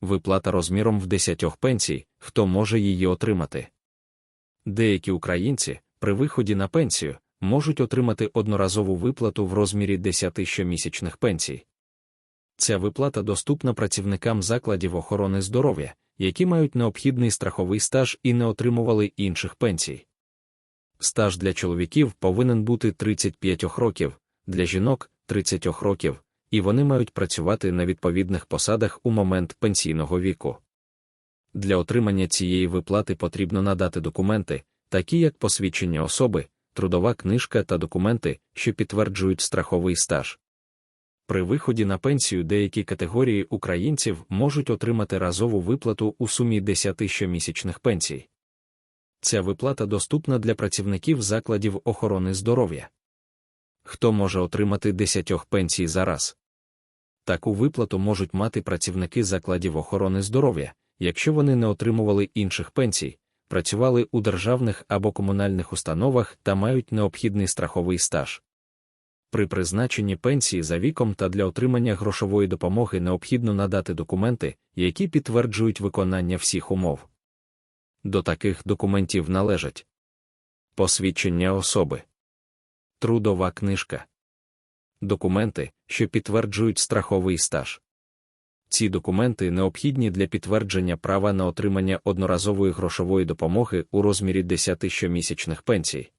виплата розміром в 10 пенсій, хто може її отримати. Деякі українці при виході на пенсію можуть отримати одноразову виплату в розмірі 10 щомісячних пенсій. Ця виплата доступна працівникам закладів охорони здоров'я, які мають необхідний страховий стаж і не отримували інших пенсій. Стаж для чоловіків повинен бути 35 років, для жінок 30 років, і вони мають працювати на відповідних посадах у момент пенсійного віку. Для отримання цієї виплати потрібно надати документи, такі як посвідчення особи, трудова книжка та документи, що підтверджують страховий стаж. При виході на пенсію деякі категорії українців можуть отримати разову виплату у сумі 10 щомісячних пенсій. Ця виплата доступна для працівників закладів охорони здоров'я. Хто може отримати 10 пенсій за раз? Таку виплату можуть мати працівники закладів охорони здоров'я, якщо вони не отримували інших пенсій, працювали у державних або комунальних установах та мають необхідний страховий стаж. При призначенні пенсії за віком та для отримання грошової допомоги необхідно надати документи, які підтверджують виконання всіх умов. До таких документів належать посвідчення особи, трудова книжка, документи, що підтверджують страховий стаж. Ці документи необхідні для підтвердження права на отримання одноразової грошової допомоги у розмірі 10 щомісячних пенсій.